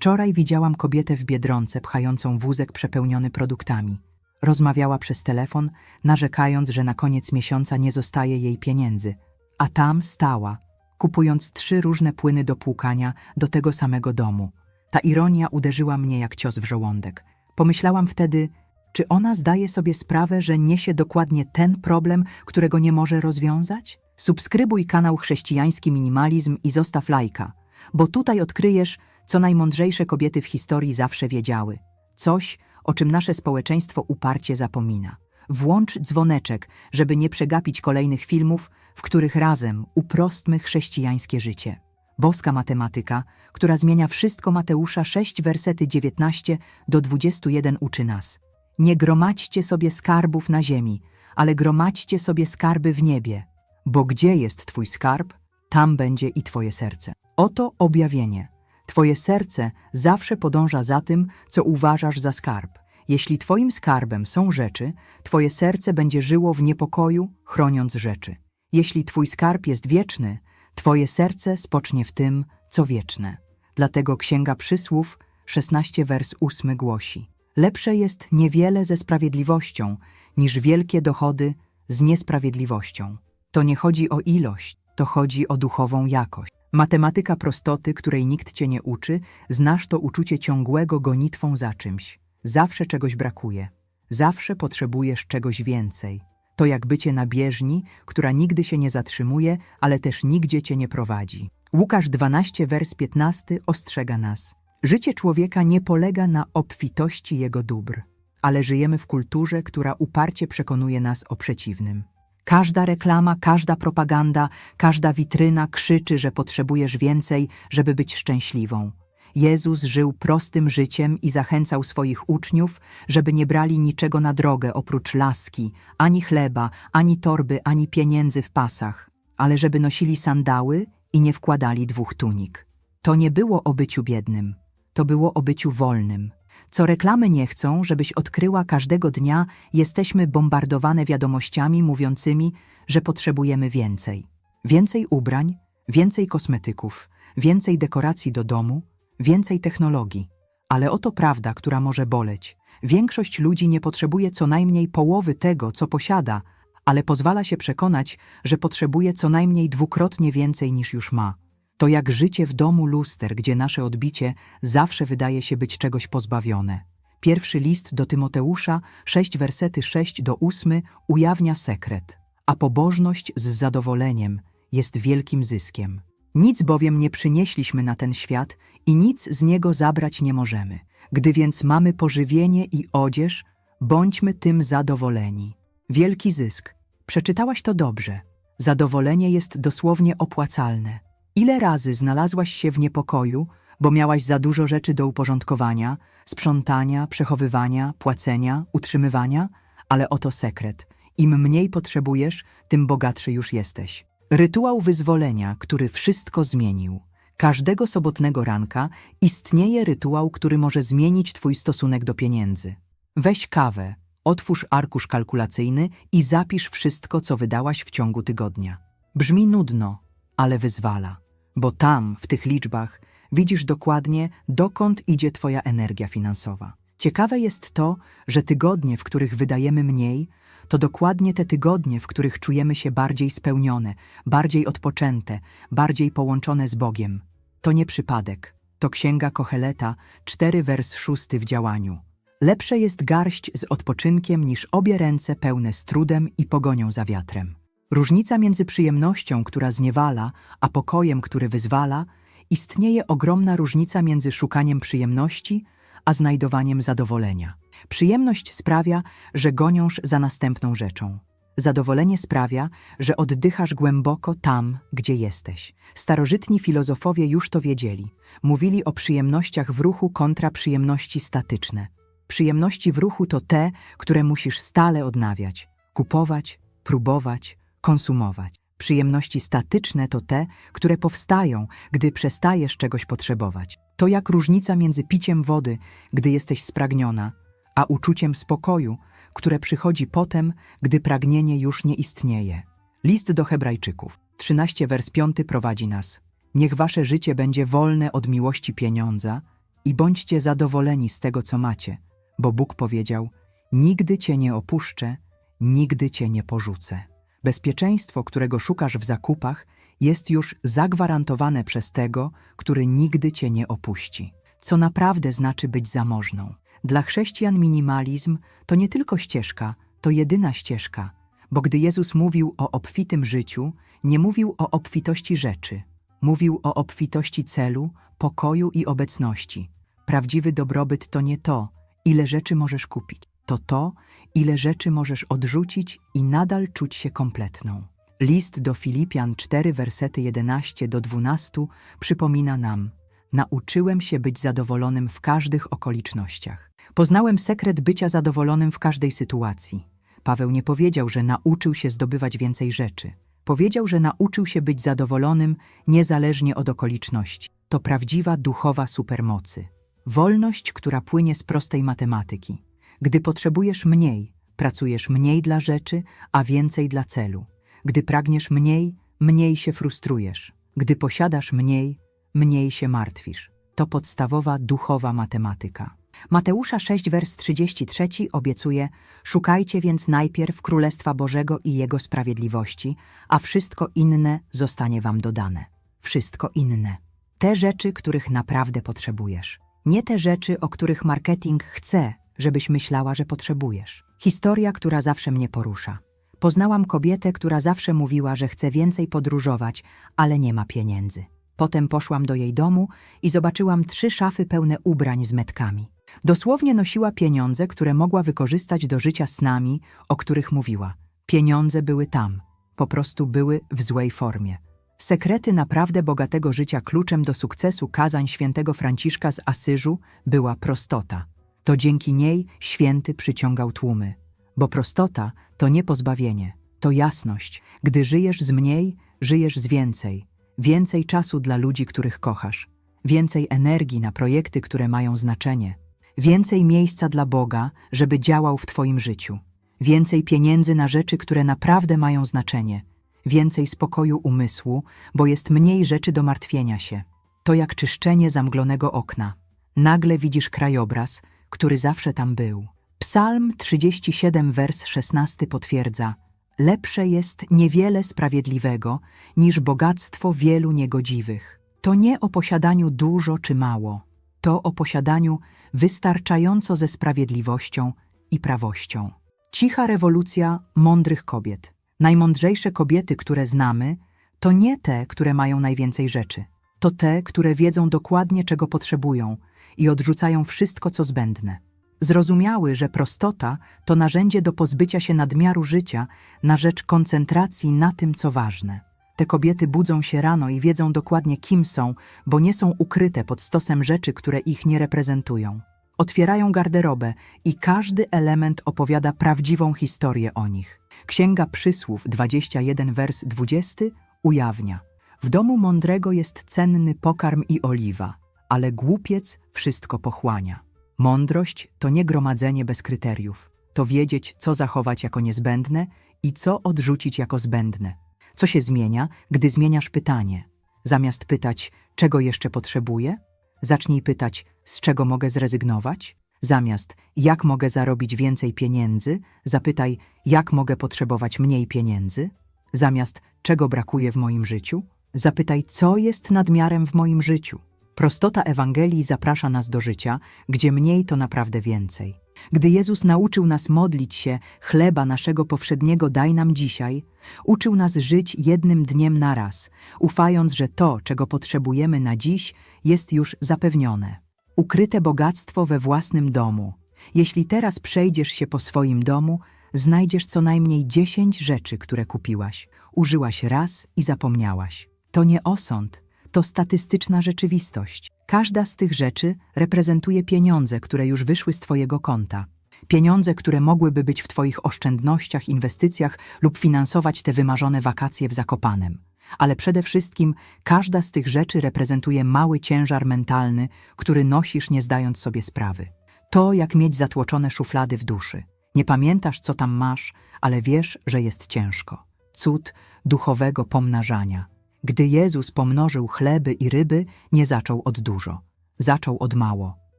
Wczoraj widziałam kobietę w Biedronce pchającą wózek przepełniony produktami. Rozmawiała przez telefon, narzekając, że na koniec miesiąca nie zostaje jej pieniędzy. A tam stała, kupując trzy różne płyny do płukania do tego samego domu. Ta ironia uderzyła mnie jak cios w żołądek. Pomyślałam wtedy, czy ona zdaje sobie sprawę, że niesie dokładnie ten problem, którego nie może rozwiązać? Subskrybuj kanał Chrześcijański Minimalizm i zostaw lajka, bo tutaj odkryjesz, co najmądrzejsze kobiety w historii zawsze wiedziały. Coś, o czym nasze społeczeństwo uparcie zapomina. Włącz dzwoneczek, żeby nie przegapić kolejnych filmów, w których razem uprostmy chrześcijańskie życie. Boska matematyka, która zmienia wszystko Mateusza 6, wersety 19 do 21 uczy nas. Nie gromadźcie sobie skarbów na ziemi, ale gromadźcie sobie skarby w niebie, bo gdzie jest Twój skarb, tam będzie i Twoje serce. Oto objawienie. Twoje serce zawsze podąża za tym, co uważasz za skarb. Jeśli Twoim skarbem są rzeczy, Twoje serce będzie żyło w niepokoju, chroniąc rzeczy. Jeśli Twój skarb jest wieczny, Twoje serce spocznie w tym, co wieczne. Dlatego Księga Przysłów 16 wers 8 głosi Lepsze jest niewiele ze sprawiedliwością, niż wielkie dochody z niesprawiedliwością. To nie chodzi o ilość, to chodzi o duchową jakość. Matematyka prostoty, której nikt cię nie uczy, znasz to uczucie ciągłego gonitwą za czymś. Zawsze czegoś brakuje. Zawsze potrzebujesz czegoś więcej. To jak bycie na bieżni, która nigdy się nie zatrzymuje, ale też nigdzie cię nie prowadzi. Łukasz 12, wers 15 ostrzega nas. Życie człowieka nie polega na obfitości jego dóbr, ale żyjemy w kulturze, która uparcie przekonuje nas o przeciwnym. Każda reklama, każda propaganda, każda witryna krzyczy, że potrzebujesz więcej, żeby być szczęśliwą. Jezus żył prostym życiem i zachęcał swoich uczniów, żeby nie brali niczego na drogę oprócz laski, ani chleba, ani torby, ani pieniędzy w pasach, ale żeby nosili sandały i nie wkładali dwóch tunik. To nie było o byciu biednym, to było o byciu wolnym. Co reklamy nie chcą, żebyś odkryła każdego dnia, jesteśmy bombardowane wiadomościami mówiącymi, że potrzebujemy więcej. Więcej ubrań, więcej kosmetyków, więcej dekoracji do domu, więcej technologii. Ale oto prawda, która może boleć. Większość ludzi nie potrzebuje co najmniej połowy tego, co posiada, ale pozwala się przekonać, że potrzebuje co najmniej dwukrotnie więcej niż już ma. To jak życie w domu luster, gdzie nasze odbicie zawsze wydaje się być czegoś pozbawione. Pierwszy list do Tymoteusza, 6 wersety 6 do 8 ujawnia sekret, a pobożność z zadowoleniem jest wielkim zyskiem. Nic bowiem nie przynieśliśmy na ten świat i nic z niego zabrać nie możemy. Gdy więc mamy pożywienie i odzież, bądźmy tym zadowoleni. Wielki zysk. Przeczytałaś to dobrze. Zadowolenie jest dosłownie opłacalne. Ile razy znalazłaś się w niepokoju, bo miałaś za dużo rzeczy do uporządkowania, sprzątania, przechowywania, płacenia, utrzymywania? Ale oto sekret. Im mniej potrzebujesz, tym bogatszy już jesteś. Rytuał wyzwolenia, który wszystko zmienił. Każdego sobotnego ranka istnieje rytuał, który może zmienić Twój stosunek do pieniędzy. Weź kawę, otwórz arkusz kalkulacyjny i zapisz wszystko, co wydałaś w ciągu tygodnia. Brzmi nudno, ale wyzwala, bo tam, w tych liczbach, widzisz dokładnie, dokąd idzie Twoja energia finansowa. Ciekawe jest to, że tygodnie, w których wydajemy mniej, to dokładnie te tygodnie, w których czujemy się bardziej spełnione, bardziej odpoczęte, bardziej połączone z Bogiem. To nie przypadek. To księga Kocheleta, cztery wers szósty w działaniu. Lepsze jest garść z odpoczynkiem niż obie ręce pełne z trudem i pogonią za wiatrem. Różnica między przyjemnością, która zniewala, a pokojem, który wyzwala, istnieje ogromna różnica między szukaniem przyjemności, a znajdowaniem zadowolenia. Przyjemność sprawia, że goniąż za następną rzeczą. Zadowolenie sprawia, że oddychasz głęboko tam, gdzie jesteś. Starożytni filozofowie już to wiedzieli. Mówili o przyjemnościach w ruchu kontra przyjemności statyczne. Przyjemności w ruchu to te, które musisz stale odnawiać, kupować, próbować, konsumować. Przyjemności statyczne to te, które powstają, gdy przestajesz czegoś potrzebować. To jak różnica między piciem wody, gdy jesteś spragniona, a uczuciem spokoju, które przychodzi potem, gdy pragnienie już nie istnieje. List do Hebrajczyków, 13 wers 5 prowadzi nas. Niech wasze życie będzie wolne od miłości pieniądza i bądźcie zadowoleni z tego, co macie, bo Bóg powiedział: Nigdy cię nie opuszczę, nigdy cię nie porzucę. Bezpieczeństwo, którego szukasz w zakupach, jest już zagwarantowane przez tego, który nigdy cię nie opuści. Co naprawdę znaczy być zamożną. Dla chrześcijan minimalizm to nie tylko ścieżka, to jedyna ścieżka, bo gdy Jezus mówił o obfitym życiu, nie mówił o obfitości rzeczy. Mówił o obfitości celu, pokoju i obecności. Prawdziwy dobrobyt to nie to, ile rzeczy możesz kupić. To to, ile rzeczy możesz odrzucić i nadal czuć się kompletną. List do Filipian 4, wersety 11 do 12 przypomina nam: Nauczyłem się być zadowolonym w każdych okolicznościach. Poznałem sekret bycia zadowolonym w każdej sytuacji. Paweł nie powiedział, że nauczył się zdobywać więcej rzeczy. Powiedział, że nauczył się być zadowolonym niezależnie od okoliczności. To prawdziwa duchowa supermocy. Wolność, która płynie z prostej matematyki. Gdy potrzebujesz mniej, pracujesz mniej dla rzeczy, a więcej dla celu. Gdy pragniesz mniej, mniej się frustrujesz. Gdy posiadasz mniej, mniej się martwisz. To podstawowa duchowa matematyka. Mateusza 6, wers 33 obiecuje: Szukajcie więc najpierw Królestwa Bożego i Jego sprawiedliwości, a wszystko inne zostanie Wam dodane. Wszystko inne. Te rzeczy, których naprawdę potrzebujesz. Nie te rzeczy, o których marketing chce, żebyś myślała, że potrzebujesz. Historia, która zawsze mnie porusza. Poznałam kobietę, która zawsze mówiła, że chce więcej podróżować, ale nie ma pieniędzy. Potem poszłam do jej domu i zobaczyłam trzy szafy pełne ubrań z metkami. Dosłownie nosiła pieniądze, które mogła wykorzystać do życia snami, o których mówiła. Pieniądze były tam, po prostu były w złej formie. Sekrety naprawdę bogatego życia kluczem do sukcesu kazań świętego Franciszka z Asyżu była prostota. To dzięki niej święty przyciągał tłumy. Bo prostota to nie pozbawienie, to jasność. Gdy żyjesz z mniej, żyjesz z więcej. Więcej czasu dla ludzi, których kochasz. Więcej energii na projekty, które mają znaczenie. Więcej miejsca dla Boga, żeby działał w Twoim życiu. Więcej pieniędzy na rzeczy, które naprawdę mają znaczenie. Więcej spokoju umysłu, bo jest mniej rzeczy do martwienia się. To jak czyszczenie zamglonego okna. Nagle widzisz krajobraz, który zawsze tam był. Psalm 37, wers 16 potwierdza: Lepsze jest niewiele sprawiedliwego niż bogactwo wielu niegodziwych. To nie o posiadaniu dużo czy mało, to o posiadaniu wystarczająco ze sprawiedliwością i prawością. Cicha rewolucja mądrych kobiet. Najmądrzejsze kobiety, które znamy, to nie te, które mają najwięcej rzeczy. To te, które wiedzą dokładnie, czego potrzebują i odrzucają wszystko, co zbędne. Zrozumiały, że prostota to narzędzie do pozbycia się nadmiaru życia na rzecz koncentracji na tym, co ważne. Te kobiety budzą się rano i wiedzą dokładnie, kim są, bo nie są ukryte pod stosem rzeczy, które ich nie reprezentują. Otwierają garderobę i każdy element opowiada prawdziwą historię o nich. Księga Przysłów 21, wers 20 ujawnia: W domu mądrego jest cenny pokarm i oliwa, ale głupiec wszystko pochłania. Mądrość to nie gromadzenie bez kryteriów. To wiedzieć, co zachować jako niezbędne i co odrzucić jako zbędne. Co się zmienia, gdy zmieniasz pytanie? Zamiast pytać, czego jeszcze potrzebuję, zacznij pytać, z czego mogę zrezygnować? Zamiast, jak mogę zarobić więcej pieniędzy, zapytaj, jak mogę potrzebować mniej pieniędzy? Zamiast, czego brakuje w moim życiu, zapytaj, co jest nadmiarem w moim życiu. Prostota Ewangelii zaprasza nas do życia, gdzie mniej to naprawdę więcej. Gdy Jezus nauczył nas modlić się, chleba naszego powszedniego daj nam dzisiaj, uczył nas żyć jednym dniem na raz, ufając, że to, czego potrzebujemy na dziś, jest już zapewnione. Ukryte bogactwo we własnym domu. Jeśli teraz przejdziesz się po swoim domu, znajdziesz co najmniej dziesięć rzeczy, które kupiłaś. Użyłaś raz i zapomniałaś. To nie osąd, to statystyczna rzeczywistość. Każda z tych rzeczy reprezentuje pieniądze, które już wyszły z Twojego konta. Pieniądze, które mogłyby być w Twoich oszczędnościach, inwestycjach lub finansować te wymarzone wakacje w Zakopanem. Ale przede wszystkim każda z tych rzeczy reprezentuje mały ciężar mentalny, który nosisz nie zdając sobie sprawy. To jak mieć zatłoczone szuflady w duszy. Nie pamiętasz, co tam masz, ale wiesz, że jest ciężko. Cud duchowego pomnażania. Gdy Jezus pomnożył chleby i ryby, nie zaczął od dużo. Zaczął od mało,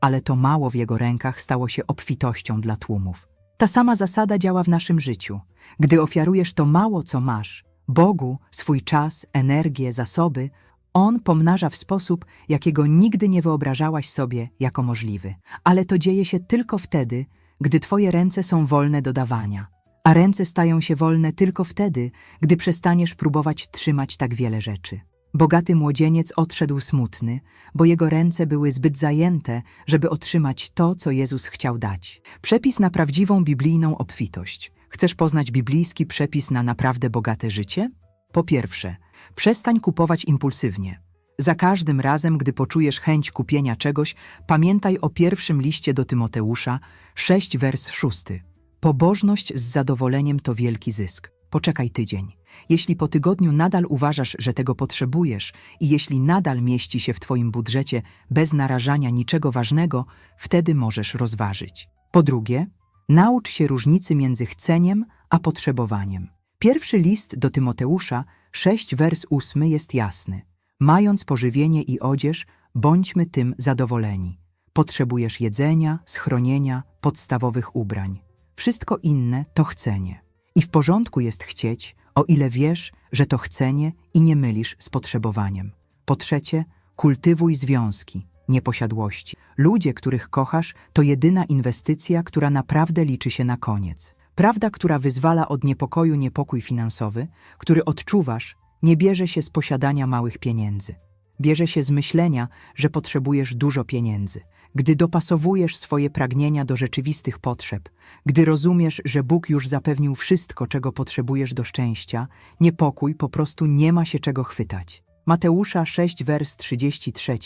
ale to mało w jego rękach stało się obfitością dla tłumów. Ta sama zasada działa w naszym życiu. Gdy ofiarujesz to mało, co masz, Bogu, swój czas, energię, zasoby, On pomnaża w sposób, jakiego nigdy nie wyobrażałaś sobie jako możliwy. Ale to dzieje się tylko wtedy, gdy Twoje ręce są wolne do dawania. A ręce stają się wolne tylko wtedy, gdy przestaniesz próbować trzymać tak wiele rzeczy. Bogaty młodzieniec odszedł smutny, bo jego ręce były zbyt zajęte, żeby otrzymać to, co Jezus chciał dać. Przepis na prawdziwą biblijną obfitość. Chcesz poznać biblijski przepis na naprawdę bogate życie? Po pierwsze, przestań kupować impulsywnie. Za każdym razem, gdy poczujesz chęć kupienia czegoś, pamiętaj o pierwszym liście do Tymoteusza, 6 wers 6. Pobożność z zadowoleniem to wielki zysk. Poczekaj tydzień. Jeśli po tygodniu nadal uważasz, że tego potrzebujesz i jeśli nadal mieści się w Twoim budżecie bez narażania niczego ważnego, wtedy możesz rozważyć. Po drugie, naucz się różnicy między chceniem a potrzebowaniem. Pierwszy list do Tymoteusza, 6 wers 8 jest jasny. Mając pożywienie i odzież, bądźmy tym zadowoleni. Potrzebujesz jedzenia, schronienia, podstawowych ubrań. Wszystko inne to chcenie. I w porządku jest chcieć, o ile wiesz, że to chcenie i nie mylisz z potrzebowaniem. Po trzecie, kultywuj związki, nie posiadłości. Ludzie, których kochasz, to jedyna inwestycja, która naprawdę liczy się na koniec. Prawda, która wyzwala od niepokoju niepokój finansowy, który odczuwasz, nie bierze się z posiadania małych pieniędzy. Bierze się z myślenia, że potrzebujesz dużo pieniędzy. Gdy dopasowujesz swoje pragnienia do rzeczywistych potrzeb, gdy rozumiesz, że Bóg już zapewnił wszystko, czego potrzebujesz do szczęścia, niepokój po prostu nie ma się czego chwytać. Mateusza 6, wers 33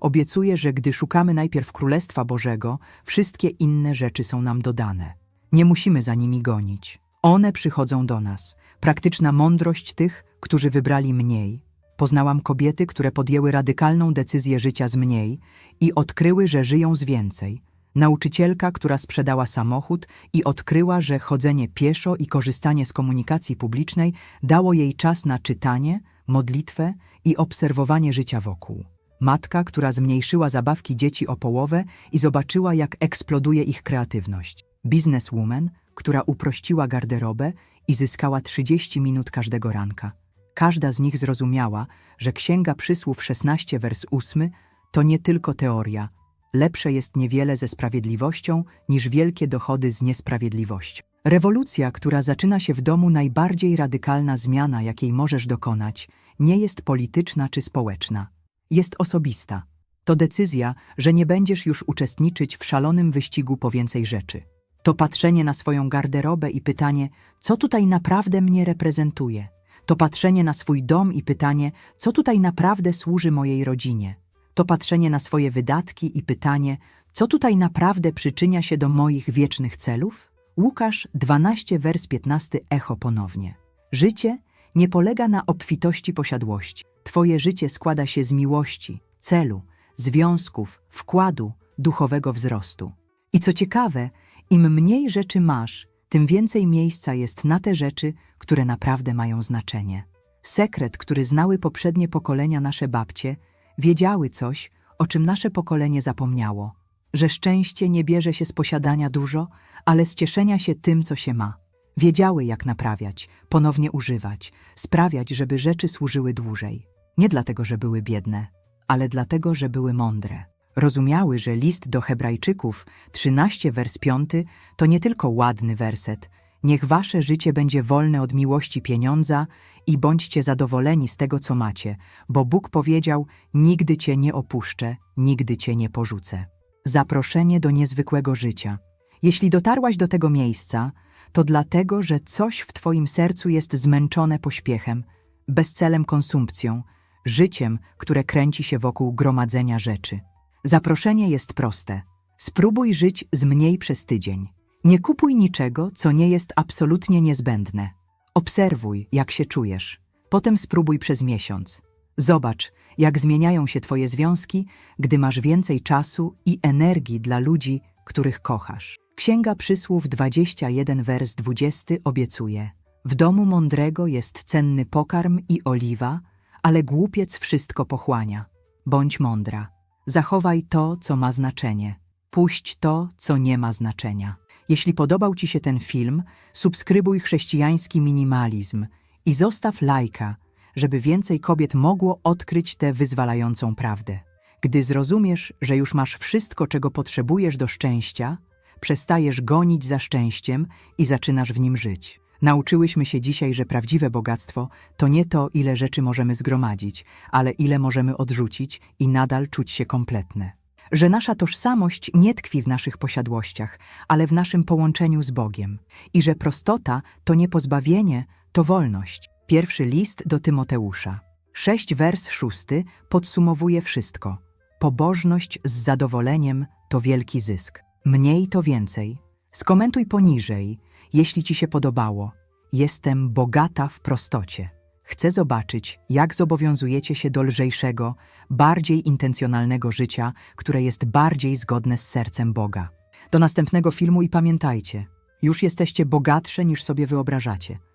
obiecuje, że gdy szukamy najpierw Królestwa Bożego, wszystkie inne rzeczy są nam dodane. Nie musimy za nimi gonić. One przychodzą do nas. Praktyczna mądrość tych, którzy wybrali mniej. Poznałam kobiety, które podjęły radykalną decyzję życia z mniej i odkryły, że żyją z więcej. Nauczycielka, która sprzedała samochód i odkryła, że chodzenie pieszo i korzystanie z komunikacji publicznej dało jej czas na czytanie, modlitwę i obserwowanie życia wokół. Matka, która zmniejszyła zabawki dzieci o połowę i zobaczyła, jak eksploduje ich kreatywność. Bizneswoman, która uprościła garderobę i zyskała 30 minut każdego ranka. Każda z nich zrozumiała, że Księga Przysłów 16 wers 8 to nie tylko teoria. Lepsze jest niewiele ze sprawiedliwością niż wielkie dochody z niesprawiedliwością. Rewolucja, która zaczyna się w domu, najbardziej radykalna zmiana, jakiej możesz dokonać, nie jest polityczna czy społeczna. Jest osobista. To decyzja, że nie będziesz już uczestniczyć w szalonym wyścigu po więcej rzeczy. To patrzenie na swoją garderobę i pytanie, co tutaj naprawdę mnie reprezentuje. To patrzenie na swój dom i pytanie, co tutaj naprawdę służy mojej rodzinie. To patrzenie na swoje wydatki i pytanie, co tutaj naprawdę przyczynia się do moich wiecznych celów? Łukasz 12, wers 15 echo ponownie. Życie nie polega na obfitości posiadłości. Twoje życie składa się z miłości, celu, związków, wkładu, duchowego wzrostu. I co ciekawe, im mniej rzeczy masz, tym więcej miejsca jest na te rzeczy, które naprawdę mają znaczenie. Sekret, który znały poprzednie pokolenia nasze babcie, wiedziały coś, o czym nasze pokolenie zapomniało. Że szczęście nie bierze się z posiadania dużo, ale z cieszenia się tym, co się ma. Wiedziały, jak naprawiać, ponownie używać, sprawiać, żeby rzeczy służyły dłużej. Nie dlatego, że były biedne, ale dlatego, że były mądre. Rozumiały, że list do Hebrajczyków, 13 wers 5, to nie tylko ładny werset. Niech wasze życie będzie wolne od miłości pieniądza i bądźcie zadowoleni z tego, co macie, bo Bóg powiedział: Nigdy cię nie opuszczę, nigdy cię nie porzucę. Zaproszenie do niezwykłego życia. Jeśli dotarłaś do tego miejsca, to dlatego, że coś w twoim sercu jest zmęczone pośpiechem, bezcelem konsumpcją, życiem, które kręci się wokół gromadzenia rzeczy. Zaproszenie jest proste. Spróbuj żyć z mniej przez tydzień. Nie kupuj niczego, co nie jest absolutnie niezbędne. Obserwuj, jak się czujesz. Potem spróbuj przez miesiąc. Zobacz, jak zmieniają się Twoje związki, gdy masz więcej czasu i energii dla ludzi, których kochasz. Księga Przysłów 21, wers 20 obiecuje: W domu mądrego jest cenny pokarm i oliwa, ale głupiec wszystko pochłania. Bądź mądra. Zachowaj to, co ma znaczenie. Puść to, co nie ma znaczenia. Jeśli podobał Ci się ten film, subskrybuj chrześcijański minimalizm i zostaw lajka, żeby więcej kobiet mogło odkryć tę wyzwalającą prawdę. Gdy zrozumiesz, że już masz wszystko, czego potrzebujesz do szczęścia, przestajesz gonić za szczęściem i zaczynasz w nim żyć. Nauczyłyśmy się dzisiaj, że prawdziwe bogactwo to nie to, ile rzeczy możemy zgromadzić, ale ile możemy odrzucić i nadal czuć się kompletne. Że nasza tożsamość nie tkwi w naszych posiadłościach, ale w naszym połączeniu z Bogiem. I że prostota to nie pozbawienie, to wolność. Pierwszy list do Tymoteusza. Sześć wers szósty podsumowuje wszystko. Pobożność z zadowoleniem to wielki zysk. Mniej to więcej. Skomentuj poniżej, jeśli Ci się podobało. Jestem bogata w prostocie. Chcę zobaczyć, jak zobowiązujecie się do lżejszego, bardziej intencjonalnego życia, które jest bardziej zgodne z sercem Boga. Do następnego filmu i pamiętajcie, już jesteście bogatsze niż sobie wyobrażacie.